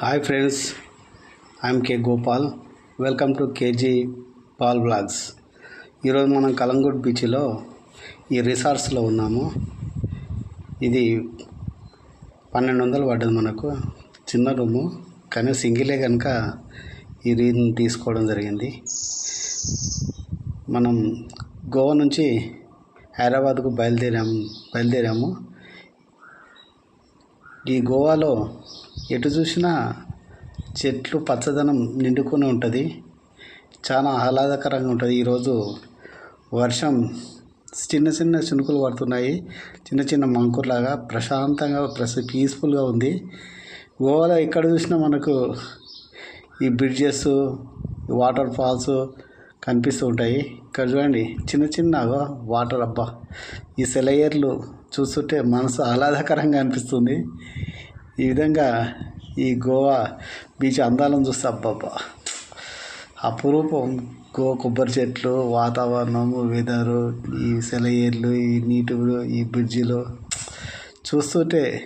Hi friends I'm K Gopal welcome to KG Paul blogs ఈరోజు మనం కలంగూట్ బీచ్లో ఈ రిసార్ట్స్లో ఉన్నాము. ఇది పన్నెండు వందలు పడ్డది మనకు. చిన్న రూము కానీ సింగిలే కనుక ఈ రూమ్ తీసుకోవడం జరిగింది. మనం గోవా నుంచి హైదరాబాద్కు బయలుదేరాము బయలుదేరాము. ఈ గోవాలో ఎటు చూసినా చెట్లు పచ్చదనం నిండుకొని ఉంటుంది. చాలా ఆహ్లాదకరంగా ఉంటుంది. ఈరోజు వర్షం చిన్న చిన్న చినుకులు పడుతున్నాయి. చిన్న చిన్న మంకులాగా ప్రశాంతంగా ప్రశ పీస్ఫుల్గా ఉంది. గోవాలో ఎక్కడ చూసినా మనకు ఈ బ్రిడ్జెస్ వాటర్ ఫాల్స్ కనిపిస్తూ ఉంటాయి. ఇక్కడ చూడండి చిన్న చిన్న వాటర్ అబ్బా! ఈ సెలయేర్లు చూస్తుంటే మనసు ఆహ్లాదకరంగా అనిపిస్తుంది. ఈ విధంగా ఈ గోవా బీచ్ అందాలను చూస్తే అబ్బబ్బా. అపురూపం. గో కొబ్బరి చెట్లు వాతావరణము వెదరు ఈ సెలయేర్లు ఈ నీటిలు ఈ బ్రిడ్జిలు. చూస్తుంటే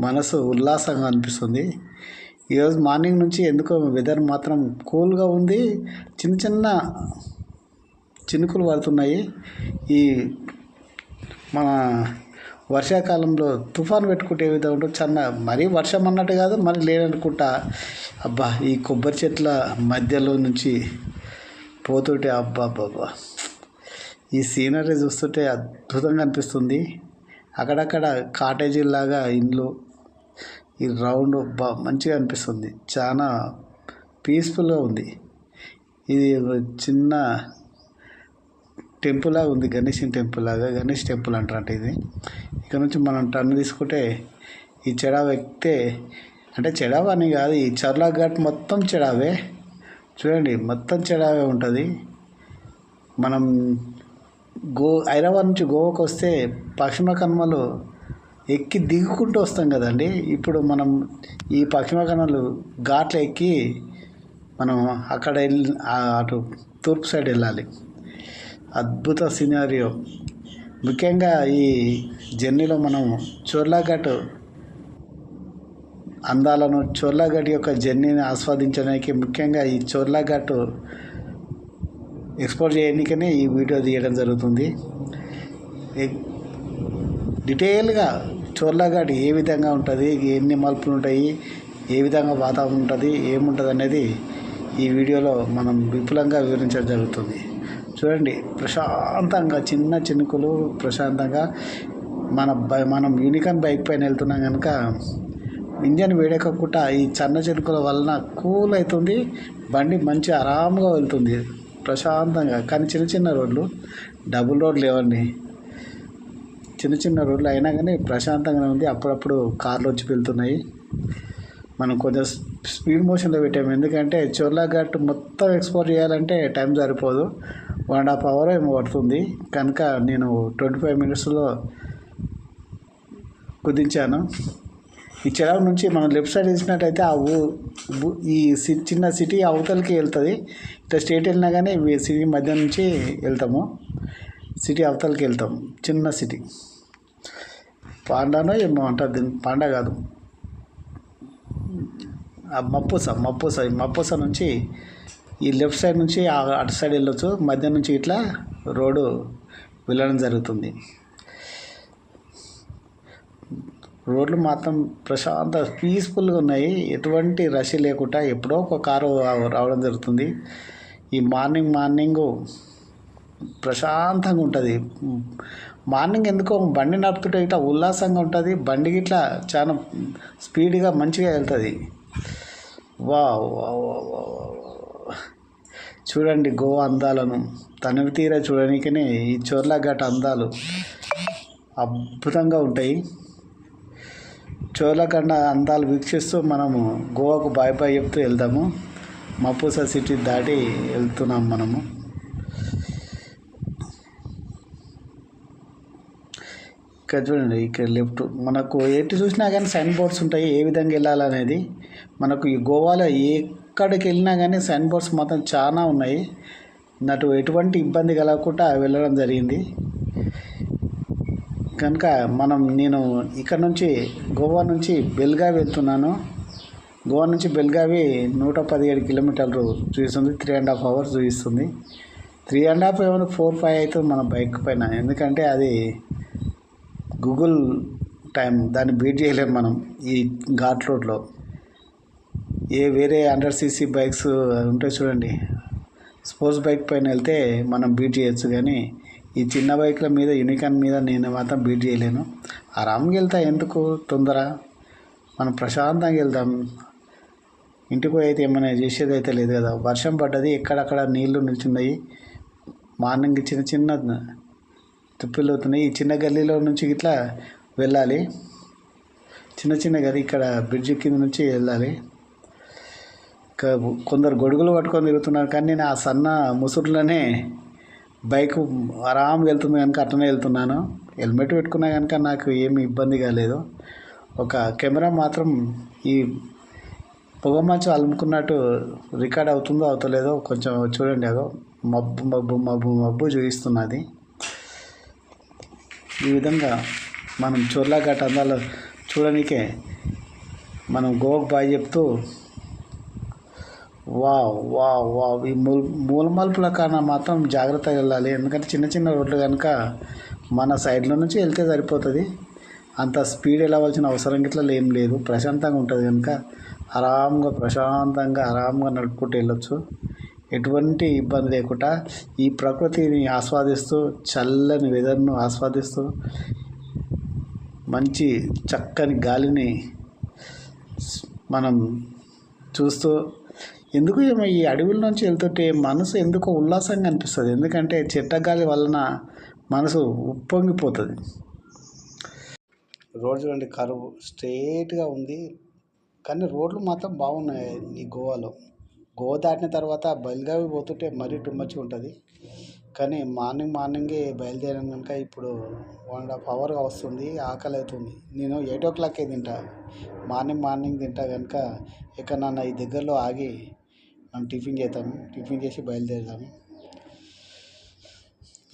మనసు ఉల్లాసంగా అనిపిస్తుంది. ఈరోజు మార్నింగ్ నుంచి ఎందుకో వెదర్ మాత్రం కూల్గా ఉంది. చిన్న చిన్న చినుకులు పడుతున్నాయి. ఈ మన వర్షాకాలంలో తుఫాన్ పెట్టుకుంటే ఏ విధంగా ఉంటుంది చిన్న మరీ వర్షం అన్నట్టు కాదు మరి లేదనుకుంటా. అబ్బా ఈ కొబ్బరి చెట్ల మధ్యలో నుంచి పోతుంటే అబ్బా అబ్బా ఈ సీనరీ చూస్తుంటే అద్భుతంగా అనిపిస్తుంది. అక్కడక్కడ కాటేజీలాగా ఇండ్లు ఈ రౌండ్ బా మంచిగా అనిపిస్తుంది. చాలా పీస్ఫుల్గా ఉంది. ఇది చిన్న టెంపుల్ లాగా ఉంది గణేషన్ టెంపుల్ లాగా గణేష్ టెంపుల్ అంటారంట ఇది. ఇక్కడ నుంచి మనం టర్న్ తీసుకుంటే ఈ చెడావ ఎక్కితే అంటే చెడావ అని కాదు ఈ చర్లా ఘాట్ మొత్తం చెడావే. చూడండి మొత్తం చెడావే ఉంటుంది. మనం గో హైదరాబాద్ నుంచి గోవాకు వస్తే పశ్చిమ కనుమలు ఎక్కి దిగుకుంటూ వస్తాం కదండి. ఇప్పుడు మనం ఈ పశ్చిమ కనుమలు ఘాట్లు ఎక్కి మనం అక్కడ వెళ్ళి అటు తూర్పు సైడ్ వెళ్ళాలి. అద్భుత సినారియో. ముఖ్యంగా ఈ జర్నీలో మనం చోర్లాఘాట్ అందాలను చోర్లాఘాట్ యొక్క జర్నీని ఆస్వాదించడానికి ముఖ్యంగా ఈ చోర్లాఘాట్ ఎక్స్ప్లోర్ చేయడానికనే ఈ వీడియో తీయడం జరుగుతుంది. డీటెయిల్గా చోర్లాఘాట్ ఏ విధంగా ఉంటుంది ఎన్ని మలుపులు ఉంటాయి ఏ విధంగా వాతావరణం ఉంటుంది ఏముంటుంది అనేది ఈ వీడియోలో మనం విపులంగా వివరించడం జరుగుతుంది. చూడండి ప్రశాంతంగా చిన్న చినుకులు ప్రశాంతంగా మన బై మనం యూనికాన్ బైక్ పైన వెళ్తున్నాం కనుక ఇంజన్ వేడెక్కకుండా ఈ చిన్న చినుకుల వలన కూల్ అవుతుంది బండి మంచి ఆరాంగా వెళ్తుంది ప్రశాంతంగా. కానీ చిన్న చిన్న రోడ్లు డబుల్ రోడ్లు లేవండి. చిన్న చిన్న రోడ్లు అయినా కానీ ప్రశాంతంగానే ఉంది. అప్పుడప్పుడు కార్లు వచ్చి వెళ్తున్నాయి. మనం కొంచెం స్పీడ్ మోషన్లో పెట్టాము. ఎందుకంటే చోర్లా ఘాట్ మొత్తం ఎక్స్పోర్ట్ చేయాలంటే టైం సరిపోదు. వన్ అండ్ హాఫ్ అవర్ ఏమో పడుతుంది. కనుక నేను ట్వంటీ ఫైవ్ మినిట్స్లో కుదించాను. ఈ చెరావు నుంచి మనం లెఫ్ట్ సైడ్ వేసినట్టయితే ఆ ఊ ఈ చిన్న సిటీ అవతలకి వెళ్తుంది. ఇట్లా స్టేట్ వెళ్ళినా కానీ సిటీ మధ్య నుంచి వెళ్తాము. సిటీ అవతలకి వెళ్తాం. చిన్న సిటీ. పాండానో ఏమో అంటారు దీన్ని. పాండా కాదు. మప్పుస మప్పుస మప్పుస నుంచి ఈ లెఫ్ట్ సైడ్ నుంచి అటు సైడ్ వెళ్ళొచ్చు. మధ్య నుంచి ఇట్లా రోడ్డు వెళ్ళడం జరుగుతుంది. రోడ్లు మాత్రం ప్రశాంత పీస్ఫుల్గా ఉన్నాయి. ఎటువంటి రష్ లేకుండా ఎప్పుడో ఒక కారు రావడం జరుగుతుంది. ఈ మార్నింగ్ మార్నింగ్ ప్రశాంతంగా ఉంటుంది. మార్నింగ్ ఎందుకో బండి నడుపుతుంటే ఇట్లా ఉల్లాసంగా ఉంటుంది. బండి ఇట్లా చాలా స్పీడ్గా మంచిగా వెళ్తుంది. వా చూడండి గోవా అందాలను. తనివి తీరా చూడడానికనే ఈ చోర్లాఘాట్ అందాలు అద్భుతంగా ఉంటాయి. చోర్లాఖండ అందాలు వీక్షిస్తూ మనము గోవాకు బాయ్ బాయ్ చెప్తూ వెళ్దాము. మపూసా సిటీ దాటి వెళ్తున్నాం మనము. ఇక్కడ చూడండి ఇక్కడ లెఫ్ట్. మనకు ఎటు చూసినా కానీ సైన్ బోర్డ్స్ ఉంటాయి ఏ విధంగా వెళ్ళాలనేది. మనకు ఈ గోవాలో ఏ ఎక్కడికి వెళ్ళినా కానీ సైన్ బోర్డ్స్ మాత్రం చాలా ఉన్నాయి. నటు ఎటువంటి ఇబ్బంది కలగకుండా వెళ్ళడం జరిగింది. కనుక మనం నేను ఇక్కడ నుంచి గోవా నుంచి బెల్గావి వెళ్తున్నాను. గోవా నుంచి బెల్గావి నూట పదిహేడు కిలోమీటర్లు చూపిస్తుంది త్రీ అండ్ హాఫ్ అవర్స్ చూపిస్తుంది. త్రీ అండ్ హాఫ్ ఏమైనా ఫోర్ ఫైవ్ అవుతుంది మన బైక్ పైన. ఎందుకంటే అది గూగుల్ టైం దాన్ని బీట్ చేయలేము మనం ఈ ఘాట్ రోడ్లో. ఏ వేరే హండ్రెడ్ సీసీ బైక్స్ ఉంటాయి చూడండి. స్పోర్ట్స్ బైక్ పైన వెళ్తే మనం బీట్ చేయొచ్చు కానీ ఈ చిన్న బైక్ల మీద యూనికాన్ మీద నేను మాత్రం బీట్ చేయలేను. ఆరామ్గా వెళ్తా ఎందుకు? తొందర. మనం ప్రశాంతంగా వెళ్దాం. ఇంటికి పోయి అయితే ఏమైనా చేసేది అయితే లేదు కదా. వర్షం పడ్డది ఎక్కడక్కడ నీళ్ళు నిలిచినాయి. మార్నింగ్ చిన్న చిన్న తుప్పిలు అవుతున్నాయి. ఈ చిన్న గల్లీలో నుంచి ఇట్లా వెళ్ళాలి. చిన్న చిన్న గది ఇక్కడ బ్రిడ్జి కింద నుంచి వెళ్ళాలి. కొందరు గొడుగులు పట్టుకొని తిరుగుతున్నారు. కానీ నేను ఆ సన్న ముసురులోనే బైక్ ఆరాంగా వెళ్తుంది కనుక అట్టనే వెళ్తున్నాను. హెల్మెట్ పెట్టుకున్నా కనుక నాకు ఏమి ఇబ్బంది కాలేదు. ఒక కెమెరా మాత్రం ఈ పొగ మంచు అలుముకున్నట్టు రికార్డ్ అవుతుందో అవుతలేదో కొంచెం చూడండి అదో. మబ్బు మబ్బు మబ్బు మబ్బు చూపిస్తున్నది. ఈ విధంగా మనం చోర్లాఘాట్ అందాలు చూడడానికే మనం గోవాకు బాయ్ చెప్తూ వావ్ వావ్ వావ్. ఈ మూల మూల మలుపుల కాన మాత్రం జాగ్రత్తగా వెళ్ళాలి. ఎందుకంటే చిన్న చిన్న రోడ్లు కనుక మన సైడ్లో నుంచి వెళ్తే సరిపోతుంది. అంత స్పీడ్ వెళ్ళవలసిన అవసరం గిట్లా ఏం లేదు. ప్రశాంతంగా ఉంటుంది కనుక ఆరాంగా ప్రశాంతంగా ఆరాంగా నడుపుకుంటూ వెళ్ళొచ్చు. ఎటువంటి ఇబ్బంది లేకుండా ఈ ప్రకృతిని ఆస్వాదిస్తూ చల్లని వెదర్ను ఆస్వాదిస్తూ మంచి చక్కని గాలిని మనం చూస్తూ ఎందుకు ఏమో ఈ అడవుల నుంచి వెళ్తుంటే మనసు ఎందుకో ఉల్లాసంగా అనిపిస్తుంది? ఎందుకంటే చెట్ట గాలి వలన మనసు ఉప్పొంగిపోతుంది. రోడ్లు చూడండి కరువు స్ట్రేట్గా ఉంది. కానీ రోడ్లు మాత్రం బాగున్నాయి ఈ గోవాలో. గోవా దాటిన తర్వాత బయలుదేరి పోతుంటే మరీ టూ మచ్ ఉంటుంది. కానీ మార్నింగ్ మార్నింగే బయలుదేరాను కనుక ఇప్పుడు వన్ అండ్ హాఫ్ అవర్గా వస్తుంది ఆకలి అవుతుంది. నేను ఎయిట్ ఓ క్లాక్కే తింటా. మార్నింగ్ మార్నింగ్ తింటా కనుక ఇక్కడ నన్ను ఈ దగ్గరలో ఆగి మనం టిఫిన్ చేద్దాము టిఫిన్ చేసి బయలుదేరుదాము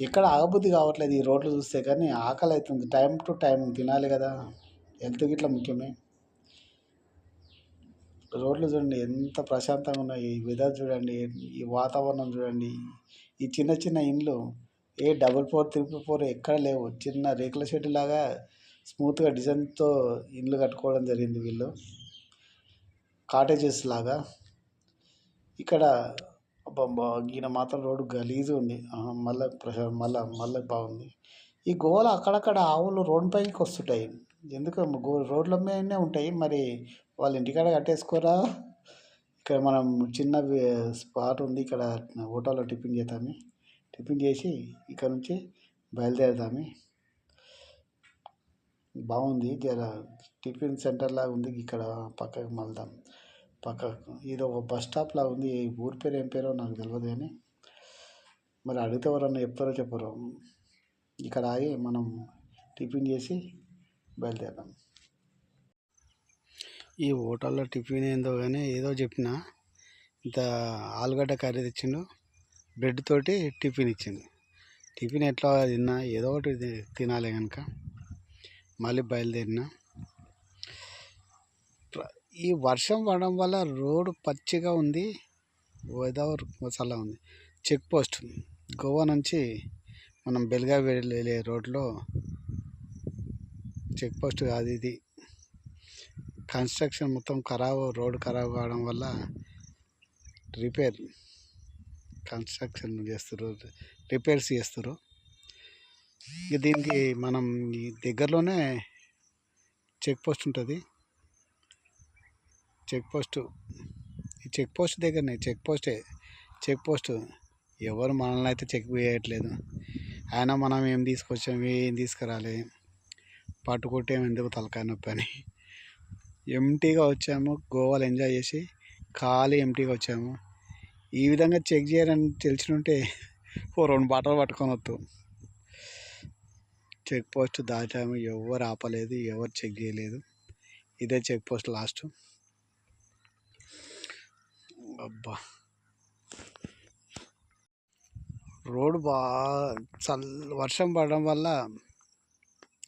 ఎక్కడ ఆగబుద్ధి కావట్లేదు ఈ రోడ్లు చూస్తే కానీ ఆకలి అవుతుంది టైం టు టైం తినాలి కదా. హెల్త్ గిట్లా ముఖ్యమే. రోడ్లు చూడండి ఎంత ప్రశాంతంగా ఉన్నాయి. ఈ వెదర్ చూడండి ఈ వాతావరణం చూడండి. ఈ చిన్న చిన్న ఇండ్లు ఏ డబుల్ ఫోర్ త్రిపుల్ ఫోర్ ఎక్కడ లేవు. చిన్న రేకుల షెడ్ లాగా స్మూత్గా డిజైన్తో ఇండ్లు కట్టుకోవడం జరిగింది వీళ్ళు. కాటేజెస్ లాగా. ఇక్కడ ఈయన మాత్రం రోడ్డు గలీజు ఉంది. మళ్ళీ ప్రశా మళ్ళీ మళ్ళీ బాగుంది. ఈ గోవాలో అక్కడక్కడ ఆవులు రోడ్డు పైకి వస్తుంటాయి. ఎందుకు? గో రోడ్ల మీదనే ఉంటాయి. మరి వాళ్ళ ఇంటికాడ కట్టేసుకోరా? ఇక్కడ మనం చిన్న స్పాట్ ఉంది. ఇక్కడ హోటల్లో టిఫిన్ చేద్దాము. టిఫిన్ చేసి ఇక్కడ నుంచి బయలుదేరుదాము. బాగుంది. జర టిఫిన్ సెంటర్ లాగా ఉంది. ఇక్కడ పక్కకు మళ్దాం. పక్కకు ఇది ఒక బస్ స్టాప్ లాగా ఉంది ఈ ఊరి పేరు ఏం పేరో నాకు తెలియదు కానీ మరి అడిగితే ఎవరన్నా చెప్తారో చెప్పరు. ఇక్కడ ఆగి మనం టిఫిన్ చేసి బయలుదేరాం ఈ హోటల్లో టిఫిన్ ఏందో కానీ ఏదో చెప్పిన ఇంత ఆలుగడ్డ కర్రీ తెచ్చిండు బ్రెడ్ తోటి టిఫిన్ ఇచ్చింది టిఫిన్ ఎట్లా తిన్నా ఏదో ఒకటి తినాలి కనుక మళ్ళీ బయలుదేరిన. ఈ వర్షం పడడం వల్ల రోడ్డు పచ్చిగా ఉంది వెదర్ మసాలా ఉంది. చెక్ పోస్ట్ గోవా నుంచి మనం బెల్గా వెళ్ళే రోడ్లో చెక్ పోస్ట్ కాదు ఇది. కన్స్ట్రక్షన్ మొత్తం ఖరాబ్ రోడ్ ఖరాబ్ కావడం వల్ల రిపేర్ కన్స్ట్రక్షన్ చేస్తారు రిపేర్స్ చేస్తారు ఇక దీనికి మనం దగ్గరలోనే చెక్ పోస్ట్ ఉంటుంది. Check post. ఈ చెక్ పోస్ట్ దగ్గరనే చెక్ పోస్టే. Check post. ఎవరు మనల్ని అయితే చెక్ చేయట్లేదు అయినా మనం ఏం తీసుకొచ్చాము ఏం తీసుకురాలి. పట్టుకుంటే ఎందుకు తలకాయ నొప్పి అని. ఎంటీగా వచ్చాము గోవాలో ఎంజాయ్ చేసి ఖాళీ ఎంటీగా వచ్చాము. ఈ విధంగా చెక్ చేయాలని తెలిసినుంటే ఓ రెండు బాటలు పట్టుకొని వద్దు. చెక్ పోస్ట్ దాటాము ఎవరు ఆపలేదు ఎవరు చెక్ చేయలేదు. ఇదే చెక్ పోస్ట్ లాస్ట్. అబ్బా. రోడ్డు బాగా చల్ వర్షం పడడం వల్ల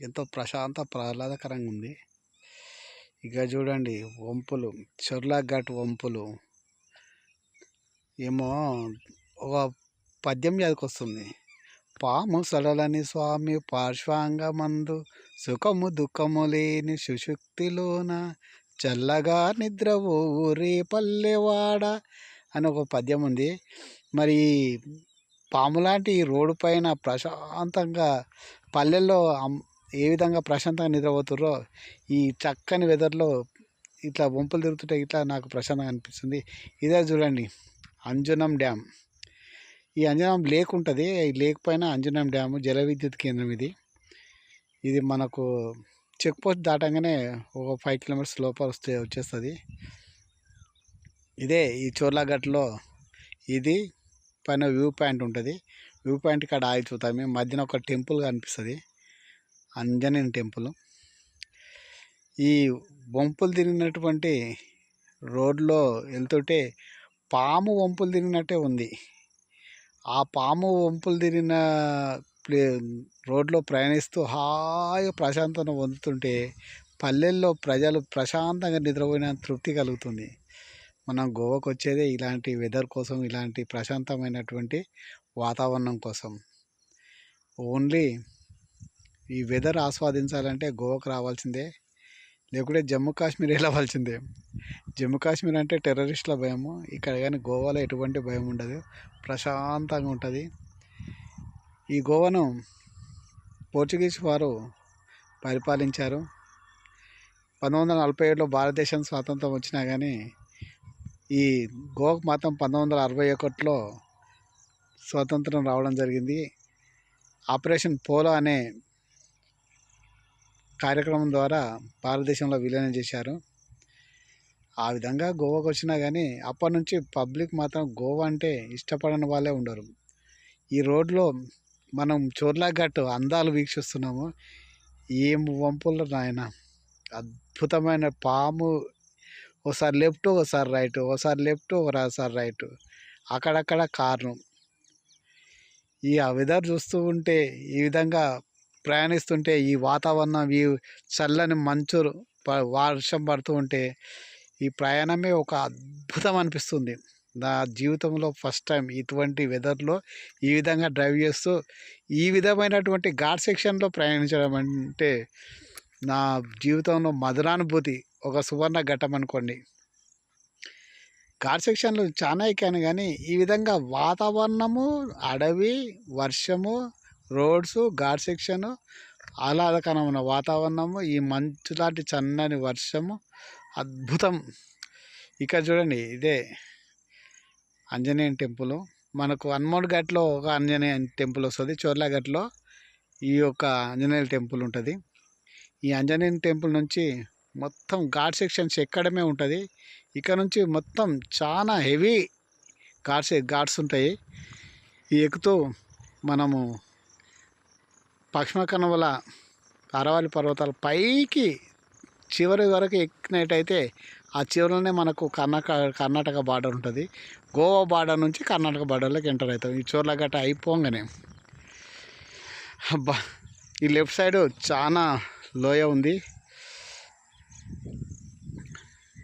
ఎంతో ప్రశాంత ప్రహ్లాదకరంగా ఉంది. ఇక చూడండి వంపులు చొర్లా ఘాట్ వంపులు. ఏమో ఒక పద్యం చదువుకొస్తుంది. పాము సడలని స్వామి పార్శ్వాంగమందు సుఖము దుఃఖము లేని సుశుక్తిలోన చల్లగా నిద్రవో ఊరే పల్లెవాడ అని ఒక పద్యం ఉంది. మరి పాములాంటి ఈ రోడ్డు పైన ప్రశాంతంగా పల్లెల్లో ఏ విధంగా ప్రశాంతంగా నిద్రపోతుర్రో ఈ చక్కని వెదర్లో ఇట్లా వంపులు తిరుగుతుంటే ఇట్లా నాకు ప్రశాంతంగా అనిపిస్తుంది. ఇదే చూడండి అంజనం డ్యామ్. ఈ అంజనం లేక్ ఉంటుంది. ఈ లేక్ పైన అంజనం డ్యాము జల విద్యుత్ కేంద్రం ఇది. ఇది మనకు చెక్ పోస్ట్ దాటంగానే ఒక ఫైవ్ కిలోమీటర్స్ లోపల వస్తే వచ్చేస్తుంది. ఇదే ఈ చోర్లాఘట్లో ఇది పైన వ్యూ పాయింట్ ఉంటుంది. వ్యూ పాయింట్ కాడ ఆగి చూద్దాం. మేము మధ్యన ఒక టెంపుల్ కనిపిస్తుంది. అంజనేయుని టెంపుల్. ఈ వంపులు తిరిగినటువంటి రోడ్లో వెళ్తుంటే పాము వంపులు తిరిగినట్టే ఉంది. ఆ పాము వంపులు తిరిగిన ప్లే రోడ్లో ప్రయాణిస్తూ హాయిగా ప్రశాంతత పొందుతుంటే పల్లెల్లో ప్రజలు ప్రశాంతంగా నిద్రపోయిన తృప్తి కలుగుతుంది. మనం గోవాకు వచ్చేదే ఇలాంటి వెదర్ కోసం ఇలాంటి ప్రశాంతమైనటువంటి వాతావరణం కోసం. ఓన్లీ ఈ వెదర్ ఆస్వాదించాలంటే గోవాకు రావాల్సిందే. లేకుంటే జమ్మూ కాశ్మీర్ వెళ్ళవలసిందే జమ్మూ కాశ్మీర్ అంటే టెర్రరిస్టుల భయము. ఇక్కడ కానీ గోవాలో ఎటువంటి భయం ఉండదు. ప్రశాంతంగా ఉంటుంది. ఈ గోవాను పోర్చుగీస్ వారు పరిపాలించారు. పంతొమ్మిది వందల నలభై ఏడులో భారతదేశం స్వాతంత్రం వచ్చినా కానీ ఈ గోవాకు మాత్రం పంతొమ్మిది వందల అరవై ఒకటిలో స్వాతంత్రం రావడం జరిగింది. ఆపరేషన్ పోలో అనే కార్యక్రమం ద్వారా భారతదేశంలో విలీనం చేశారు. ఆ విధంగా గోవాకు వచ్చినా కానీ అప్పటి నుంచి పబ్లిక్ మాత్రం గోవా అంటే ఇష్టపడని వాళ్ళే ఉండరు. ఈ రోడ్లో మనం చోర్లా అందాలు వీక్షిస్తున్నాము. ఏం వంపులు నాయన. అద్భుతమైన పాము. ఒకసారి లెఫ్ట్ ఒకసారి రైట్ ఒకసారి లెఫ్ట్ ఒకసారి రైట్. అక్కడక్కడ కారణం ఈ ఆ వెదర్ చూస్తూ ఉంటే ఈ విధంగా ప్రయాణిస్తుంటే ఈ వాతావరణం ఈ చల్లని మంచు ప- వర్షం పడుతూ ఉంటే ఈ ప్రయాణమే ఒక అద్భుతం అనిపిస్తుంది. నా జీవితంలో ఫస్ట్ టైం ఇటువంటి వెదర్లో ఈ విధంగా డ్రైవ్ చేస్తూ ఈ విధమైనటువంటి ఘాట్ సెక్షన్లో ప్రయాణించడం అంటే నా జీవితంలో మధురానుభూతి ఒక సువర్ణ ఘట్టం అనుకోండి. ఘాట్ సెక్షన్లు చాలా ఎక్కాను కానీ ఈ విధంగా వాతావరణము అడవి వర్షము రోడ్స్ ఘాట్ సెక్షను ఆహ్లాదకరమైన వాతావరణము ఈ మంచు లాంటి చన్నని వర్షము అద్భుతం. ఇక్కడ చూడండి ఇదే ఆంజనేయుని టెంపుల్. మనకు హనుమాన్ ఘాట్లో ఒక ఆంజనేయ టెంపుల్ వస్తుంది. చోర్లాఘాట్లో ఈ యొక్క ఆంజనేయుల టెంపుల్ ఉంటుంది. ఈ ఆంజనేయుని టెంపుల్ నుంచి మొత్తం ఘాట్ సెక్షన్స్ ఎక్కడమే ఉంటుంది. ఇక్కడ నుంచి మొత్తం చాలా హెవీ ఘాట్స్ ఘాట్స్ ఉంటాయి. ఈ ఎక్కుతూ మనము పశ్చిమ అరవాలి పర్వతాల పైకి చివరి వరకు ఎక్కినట్టయితే ఆ చివరిలోనే మనకు కర్ణాటక కర్ణాటక బార్డర్ ఉంటుంది. గోవా బార్డర్ నుంచి కర్ణాటక బార్డర్లోకి ఎంటర్ అవుతాం. ఈ చోర్లగట్ట అయిపోగానే. అబ్బా ఈ లెఫ్ట్ సైడ్ చాలా లోయ ఉంది.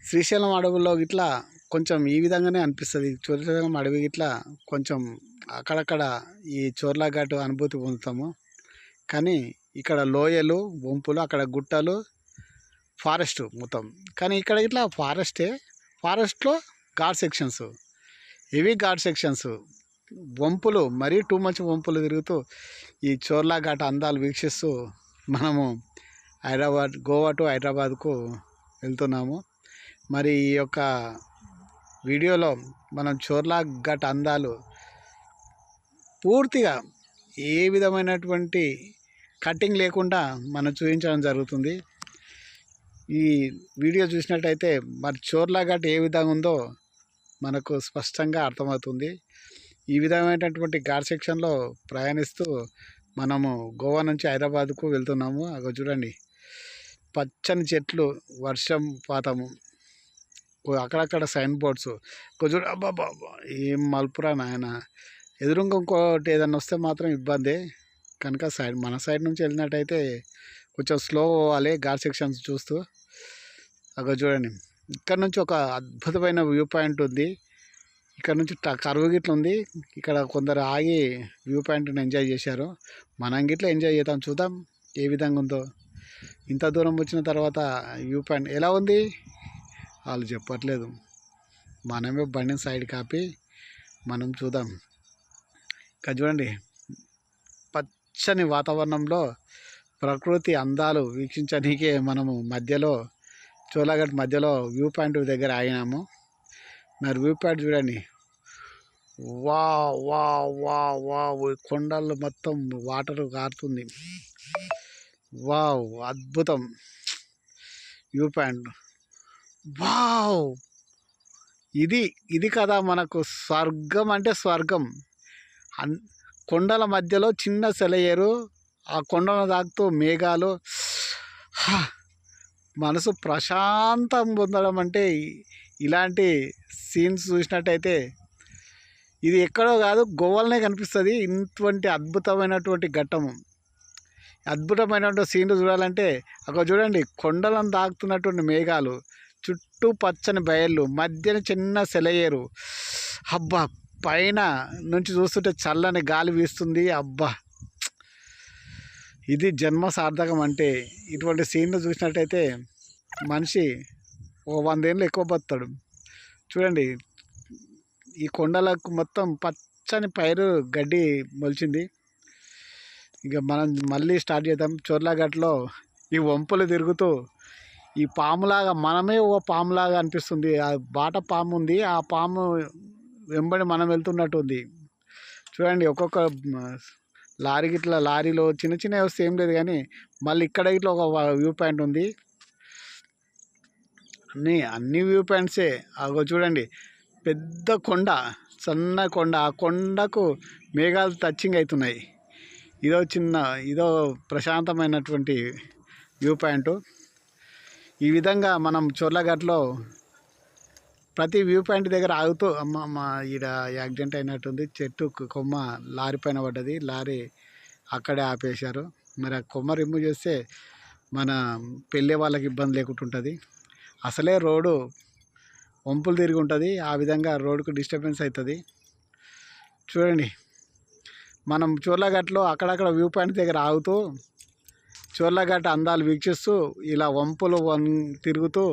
శ్రీశైలం అడవుల్లో ఇట్లా కొంచెం ఈ విధంగానే అనిపిస్తుంది. శ్రీశైలం అడవి ఇట్లా కొంచెం అక్కడక్కడ ఈ చోర్లాఘాటు అనుభూతి పొందుతాము. కానీ ఇక్కడ లోయలు వంపులు అక్కడ గుట్టలు ఫారెస్ట్ మొత్తం. కానీ ఇక్కడ ఇట్లా ఫారెస్టే ఫారెస్ట్లో ఘాట్ సెక్షన్స్. ఇవి ఘాట్ సెక్షన్స్. వంపులు మరీ టూ మచ్ వంపులు తిరుగుతూ ఈ చోర్లా ఘాట్ అందాలు వీక్షిస్తూ మనము హైదరాబాద్ గోవా టు హైదరాబాద్కు వెళ్తున్నాము. మరి ఈ యొక్క వీడియోలో మనం చోర్లా ఘాట్ అందాలు పూర్తిగా ఏ విధమైనటువంటి కటింగ్ లేకుండా మనం చూపించడం జరుగుతుంది. ఈ వీడియో చూసినట్టయితే మరి చోర్లా ఘాట్ ఏ విధంగా ఉందో మనకు స్పష్టంగా అర్థమవుతుంది. ఈ విధమైనటువంటి ఘాట్ సెక్షన్లో ప్రయాణిస్తూ మనము గోవా నుంచి హైదరాబాద్కు వెళ్తున్నాము. అక్కడ చూడండి. పచ్చని చెట్లు వర్షం పాతము. అక్కడక్కడ సైన్ బోర్డ్స్. కొంచెం అబ్బాబా ఏం మలుపురా నాయన. ఎదురుగా ఇంకోటి ఏదైనా వస్తే మాత్రం ఇబ్బందే. కనుక సైడ్ మన సైడ్ నుంచి వెళ్ళినట్టయితే కొంచెం స్లో పోవాలి ఘాట్ సెక్షన్స్ చూస్తూ. అక్కడ చూడండి. ఇక్కడ నుంచి ఒక అద్భుతమైన వ్యూ పాయింట్ ఉంది. ఇక్కడ నుంచి ట- కరువు గిట్ల ఉంది. ఇక్కడ కొందరు ఆగి వ్యూ పాయింట్ని ఎంజాయ్ చేశారు. మనం గిట్ల ఎంజాయ్ చేద్దాం చూద్దాం ఏ విధంగా ఉందో. ఇంత దూరం వచ్చిన తర్వాత వ్యూ పాయింట్ ఎలా ఉంది? వాళ్ళు చెప్పట్లేదు. మనమే బండి సైడ్ కాపి మనం చూద్దాం. ఇక్కడ చూడండి. పచ్చని వాతావరణంలో ప్రకృతి అందాలు వీక్షించడానికి మనము మధ్యలో చోలాఘట్ మధ్యలో వ్యూ పాయింట్ దగ్గర ఆగినాము. మరి వ్యూ పాయింట్ చూడండి. వా వా వా వా కొండలు మొత్తం వాటర్ కారుతుంది. వావ్ అద్భుతం. View point. వావ్! ఇది ఇది కదా మనకు స్వర్గం అంటే స్వర్గం. అన్ కొండల మధ్యలో చిన్న సెలయేరు ఆ కొండను తాకుతూ మేఘాలు. మనసు ప్రశాంతం పొందడం అంటే ఇలాంటి సీన్స్ చూసినట్టయితే ఇది ఎక్కడో కాదు గోవాలనే కనిపిస్తుంది. ఇటువంటి అద్భుతమైనటువంటి ఘట్టము అద్భుతమైనటువంటి సీన్లు చూడాలంటే అక్కడ చూడండి కొండలను తాకుతున్నటువంటి మేఘాలు చుట్టూ పచ్చని బయళ్ళు మధ్యన చిన్న సెలయేరు. అబ్బా పైన నుంచి చూస్తుంటే చల్లని గాలి వీస్తుంది. అబ్బా! ఇది జన్మ సార్థకం అంటే ఇటువంటి సీన్లు చూసినట్టయితే మనిషి ఒక వందేళ్ళు ఎక్కువ బతుతాడు చూడండి ఈ కొండలకు మొత్తం పచ్చని పైరు గడ్డి మొలిచింది. ఇక మనం మళ్ళీ స్టార్ట్ చేద్దాం. చోర్లాగట్లో ఈ వంపులు తిరుగుతూ ఈ పాములాగా మనమే ఓ పాములాగా అనిపిస్తుంది. ఆ బాట పాము ఉంది ఆ పాము వెంబడి మనం వెళ్తున్నట్టు ఉంది. చూడండి ఒక్కొక్క లారీ గిట్ల లారీలో చిన్న చిన్న వస్తే ఏం లేదు కానీ మళ్ళీ ఇక్కడ ఇట్లా ఒక వ్యూ పాయింట్ ఉంది. అన్నీ అన్ని వ్యూ పాయింట్సే. అగో చూడండి. పెద్ద కొండ సన్న కొండ. ఆ కొండకు మేఘాలు టచింగ్ అవుతున్నాయి. ఇదో చిన్న ఇదో ప్రశాంతమైనటువంటి వ్యూ పాయింట్. ఈ విధంగా మనం చోర్లఘాట్లో ప్రతి వ్యూ పాయింట్ దగ్గర ఆగుతూ అమ్మ మా ఈడ యాక్సిడెంట్ అయినట్టుంది చెట్టు కొమ్మ లారీ పైన పడ్డది లారీ అక్కడే ఆపేశారు. మరి ఆ కొమ్మ రిమూవ్ చేస్తే మన పెళ్ళే వాళ్ళకి ఇబ్బంది లేకుండా ఉంటుంది అసలే రోడ్డు వంపులు తిరిగి ఉంటుంది ఆ విధంగా రోడ్డుకు డిస్టర్బెన్స్ అవుతుంది చూడండి మనం చోర్లఘాట్లో అక్కడక్కడ వ్యూ పాయింట్ దగ్గర ఆగుతూ చోర్లఘాట్ అందాలు వీక్షిస్తూ ఇలా వంపులు వన్ తిరుగుతూ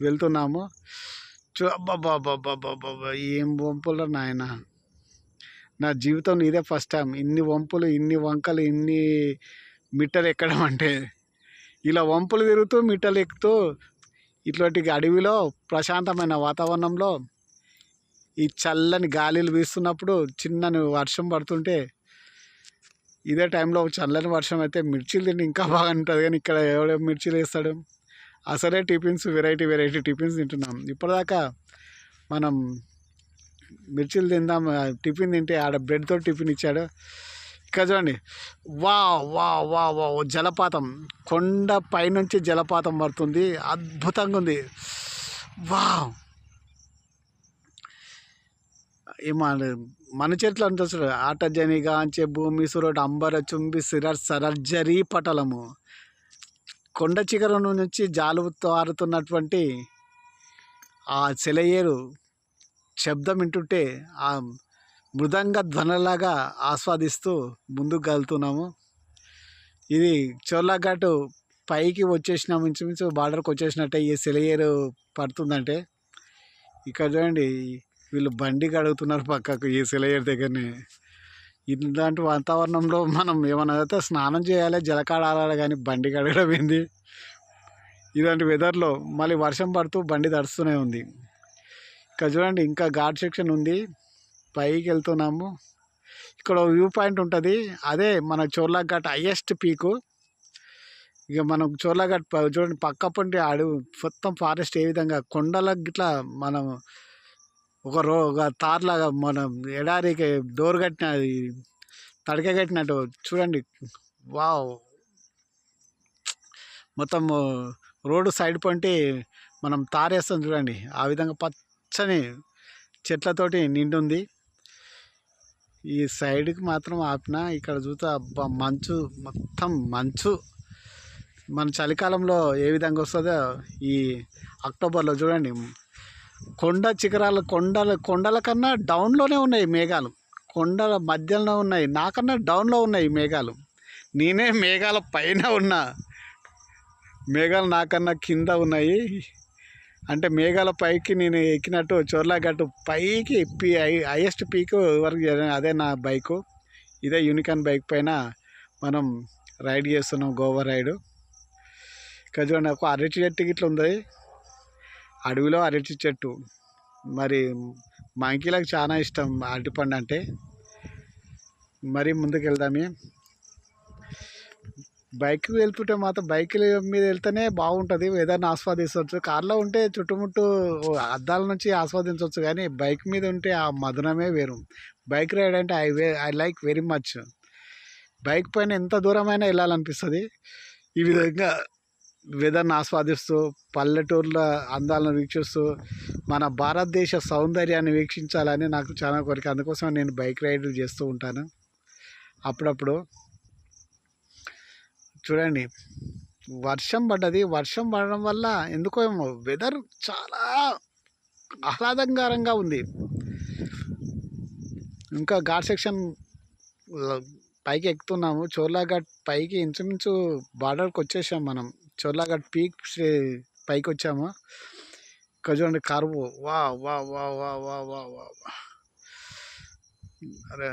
వెళ్తున్నాము. చూ అబ్బబ్బబ్బబ్బబ్బబ్బ ఏం వంపులు నాయన? నా జీవితంలో ఇదే ఫస్ట్ టైం. ఇన్ని వంపులు ఇన్ని వంకలు ఇన్ని మిట్టలు ఎక్కడం అంటే ఇలా వంపులు తిరుగుతూ మిట్టలు ఎక్కుతూ ఇట్లాంటి అడవిలో ప్రశాంతమైన వాతావరణంలో ఈ చల్లని గాలిలు వీస్తున్నప్పుడు చిన్నని వర్షం పడుతుంటే ఇదే టైంలో చల్లని వర్షం అయితే మిర్చీలు తింటే ఇంకా బాగుంటుంది. కానీ ఇక్కడ ఎవడో మిర్చీలు వేస్తాడు? అసలే టిఫిన్స్ వెరైటీ వెరైటీ టిఫిన్స్ తింటున్నాం. ఇప్పటిదాకా మనం మిర్చిలు తిందాం ఆ, టిఫిన్ తింటే ఆడ బ్రెడ్తో టిఫిన్ ఇచ్చాడు. ఇక్కడ చూడండి. వా వా వా వా జలపాతం. కొండ పైనుంచి జలపాతం పడుతుంది. అద్భుతంగా ఉంది. వా ఏమో మన చెట్లు అంటారు చూడు. ఆటజనిగా అంచే భూమి సురడు అంబర చుంబి సిరర్ సరర్జరీ పటలము. కొండ చిగరం నుంచి జాలుతో ఆరుతున్నటువంటి ఆ సెలయేరు శబ్దం వింటుంటే ఆ మృదంగ ధ్వనలాగా ఆస్వాదిస్తూ ముందుకు కలుతున్నాము ఇది చోర్లాఘాటు పైకి వచ్చేసినాము ఇంచుమించు బార్డర్కి వచ్చేసినట్టే ఈ సెలయేరు పడుతుందంటే. ఇక్కడ చూడండి వీళ్ళు బండి కడుగుతున్నారు పక్కకు ఈ సెలయేరు దగ్గరనే. ఇలాంటి వాతావరణంలో మనం ఏమన్నా అయితే స్నానం చేయాలి జలకాడ ఆడాలి కానీ బండి కడగడం ఏంది? ఇలాంటి వెదర్లో మళ్ళీ వర్షం పడుతూ బండి తడుస్తూనే ఉంది. ఇక్కడ చూడండి ఇంకా ఘాట్ సెక్షన్ ఉంది. పైకి వెళ్తున్నాము. ఇక్కడ వ్యూ పాయింట్ ఉంటుంది. అదే మన చోర్లాఘాట్ హయ్యెస్ట్ హైయెస్ట్ పీకు ఇక మనం చోర్లాఘాట్ చూడండి పక్క పంటి అడవి మొత్తం ఫారెస్ట్ ఏ విధంగా కొండలకు గిట్లా మనం ఒక రో ఒక తార్లాగా మనం ఎడారికి డోర్ కట్టిన అది తడక కట్టినట్టు చూడండి. వావ్! మొత్తం రోడ్డు సైడ్ పంటి మనం తారేస్తాం చూడండి. ఆ విధంగా పచ్చని చెట్లతోటి నిండుంది. ఈ సైడ్కి మాత్రం ఆపిన ఇక్కడ చూస్తే అబ్బా మంచు మొత్తం మంచు. మన చలికాలంలో ఏ విధంగా వస్తుందో ఈ అక్టోబర్లో చూడండి. కొండ చికరాలు కొండల కొండల కన్నా డౌన్లోనే ఉన్నాయి మేఘాలు. కొండల మధ్యలో ఉన్నాయి. నాకన్నా డౌన్లో ఉన్నాయి మేఘాలు. నేనే మేఘాల పైన ఉన్నా మేఘాలు నాకన్నా కింద ఉన్నాయి. అంటే మేఘాల పైకి నేను ఎక్కినట్టు చోర్లాగట్టు పైకి ఎప్పి హైయెస్ట్ పీక్ వరకు అదే నా బైకు. ఇదే యూనికాన్ బైక్ పైన మనం రైడ్ చేస్తున్నాం గోవా రైడు. ఇక్కడ చూడండి ఒక అరటి చెట్టు ఇట్లా ఉంది. అడవిలో అరటి చెట్టు. మరి మంకీలకు చాలా ఇష్టం అరటిపండు అంటే. మరి ముందుకు వెళ్దామే బైక్ వెళ్తుంటే మాత్రం బైక్ మీద వెళ్తేనే బాగుంటుంది. వెదర్ని ఆస్వాదించవచ్చు. కార్లో ఉంటే చుట్టుముట్టు అద్దాల నుంచి ఆస్వాదించవచ్చు కానీ బైక్ మీద ఉంటే ఆ మధురమే వేరు. బైక్ రైడ్ అంటే I way I like very much. Bike పైన ఎంత దూరమైనా వెళ్ళాలనిపిస్తుంది. ఈ విధంగా వెదర్ని ఆస్వాదిస్తూ పల్లెటూర్ల అందాలను వీక్షిస్తూ మన భారతదేశ సౌందర్యాన్ని వీక్షించాలని నాకు చాలా కోరిక. అందుకోసం నేను బైక్ రైడ్ చేస్తూ ఉంటాను. అప్పుడప్పుడు చూడండి వర్షం పడ్డది. వర్షం పడడం వల్ల ఎందుకో ఏమో వెదర్ చాలా ఆహ్లాదకరంగా ఉంది. ఇంకా ఘాట్ సెక్షన్ పైకి ఎక్కుతున్నాము. చోర్లాఘాట్ పైకి ఇంచుమించు బార్డర్కి వచ్చేసాం మనం. చోర్లాఘట్ పీక్ పైకి వచ్చాము ఇక్కడ చూడండి కరువు వా వా వా వా వా వా వా అరే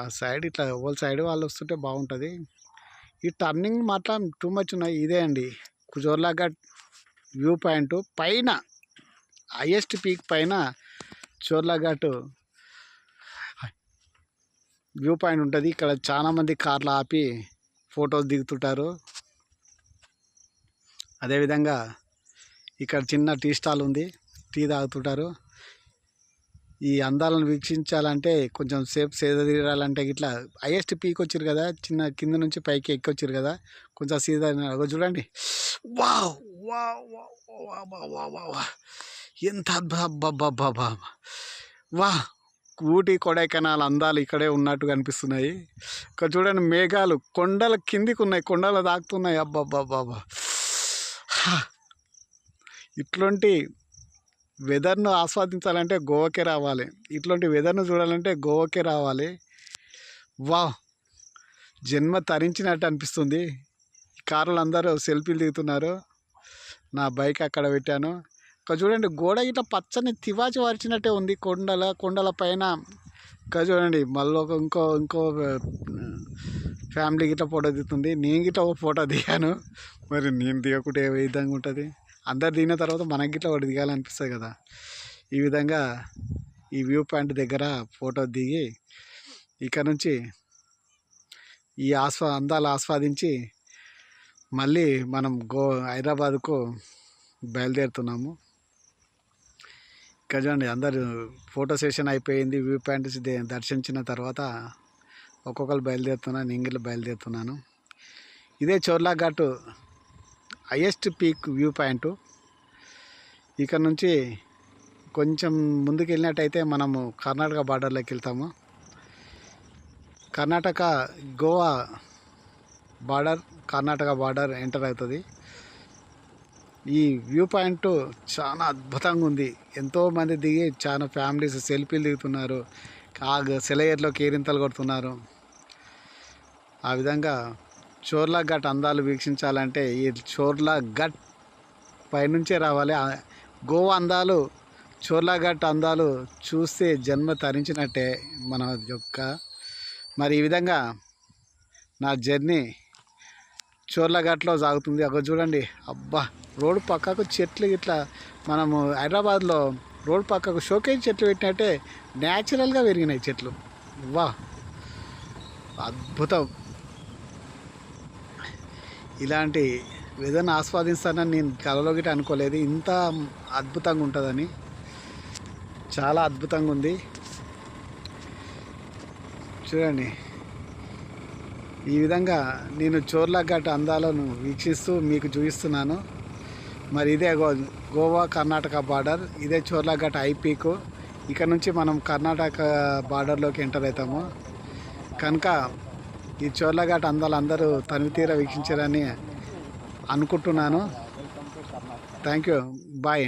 ఆ సైడ్ ఇట్లా ఓల్ సైడ్ వాళ్ళు వస్తుంటే బాగుంటుంది. ఈ టర్నింగ్ మాత్రం టూ మచ్ ఉన్నాయి. ఇదే అండి. Chorlaghat view point. పైన హైయెస్ట్ పీక్ పైన చోర్లాఘట్ వ్యూ పాయింట్ ఉంటుంది. ఇక్కడ చాలామంది కార్లు ఆపి ఫొటోస్ దిగుతుంటారు. అదేవిధంగా ఇక్కడ చిన్న టీ స్టాల్ ఉంది. టీ తాగుతుంటారు. ఈ అందాలను వీక్షించాలంటే కొంచెం సేపు సేద తీరాలంటే ఇట్లా హైయెస్ట్ పీక్ వచ్చారు కదా చిన్న కింద నుంచి పైకి ఎక్కొచ్చారు కదా కొంచెం సీద చూడండి. వా వా వా వా ఎంత అబ్బా వా ఊటీ కొడైకెనాల్ అందాలు ఇక్కడే ఉన్నట్టు కనిపిస్తున్నాయి. ఇక్కడ చూడండి మేఘాలు కొండల కిందికి ఉన్నాయి కొండలు దాకుతున్నాయి అబ్బాబ్బాబ్బా ఇట్లాంటి వెదర్ను ఆస్వాదించాలంటే గోవాకే రావాలి. ఇట్లాంటి వెదర్ను చూడాలంటే గోవాకే రావాలి. వా జన్మ తరించినట్టు అనిపిస్తుంది. కార్లు కారులు అందరూ సెల్ఫీలు దిగుతున్నారు. నా బైక్ అక్కడ పెట్టాను. ఇక చూడండి గోడ ఇట్లా పచ్చని తివాచి వార్చినట్టే ఉంది. కొండల కొండల పైన. ఇంకా చూడండి మళ్ళీ ఒక ఇంకో ఇంకో ఫ్యామిలీ గిట్ల ఫోటో దిగుతుంది నేను గిట్ల ఒక ఫోటో దిగాను. మరి నేను దిగకుంటే ఏ విధంగా ఉంటుంది? అందరు దిగిన తర్వాత మనకి గిట్ల ఒకటి దిగాలనిపిస్తుంది కదా. ఈ విధంగా ఈ వ్యూ పాయింట్ దగ్గర ఫోటో దిగి ఇక్కడ నుంచి ఈ ఆస్వా అందాలు ఆస్వాదించి మళ్ళీ మనం గో హైదరాబాద్కు బయలుదేరుతున్నాము. ఇక్కడ చూడండి అందరు ఫోటో సెషన్ అయిపోయింది వ్యూ పాయింట్ దే- దర్శించిన తర్వాత ఒక్కొక్కరు బయలుదేరుతున్నాను నేను బయలుదేరుతున్నాను. ఇదే Chorla Ghat highest peak view point. ఇక్కడ నుంచి కొంచెం ముందుకు వెళ్ళినట్టయితే మనము కర్ణాటక బార్డర్లోకి వెళ్తాము. Karnataka Goa border Karnataka border enter అవుతుంది. ఈ వ్యూ పాయింట్ చాలా అద్భుతంగా ఉంది. ఎంతోమంది దిగి చాలా ఫ్యామిలీస్ సెల్ఫీలు దిగుతున్నారు. ఆ సెలయేర్లో కేరింతలు కొడుతున్నారు. ఆ విధంగా చోర్లా ఘట్ అందాలు వీక్షించాలంటే ఈ చోర్లా ఘట్ పైనుంచే రావాలి. గోవా అందాలు చోర్లా ఘట్ అందాలు చూస్తే జన్మ తరించినట్టే మన యొక్క మరి ఈ విధంగా నా జర్నీ చోర్లఘాట్లో సాగుతుంది. అక్కడ చూడండి అబ్బా! రోడ్డు పక్కకు చెట్లు ఇట్లా మనము హైదరాబాద్లో రోడ్డు పక్కకు షోకేజ్ చెట్లు పెట్టినట్టే న్యాచురల్గా పెరిగినాయి చెట్లు. వా అద్భుతం. ఇలాంటి వెదర్ని ఆస్వాదిస్తానని నేను కలలో గిట్ట అనుకోలేదు. ఇంత అద్భుతంగా ఉంటుందని. చాలా అద్భుతంగా ఉంది. చూడండి. ఈ విధంగా నేను చోర్లఘాట్ అందాలను వీక్షిస్తూ మీకు చూపిస్తున్నాను. మరి ఇదే గో గోవా కర్ణాటక బార్డర్. ఇదే చోర్లఘాట్ ఐపీకు ఇక్కడ నుంచి మనం కర్ణాటక బార్డర్లోకి ఎంటర్ అవుతాము. కనుక ఈ చోర్లఘాట్ అందాలు అందరూ తనివి తీర వీక్షించారని అనుకుంటున్నాను. Thank you bye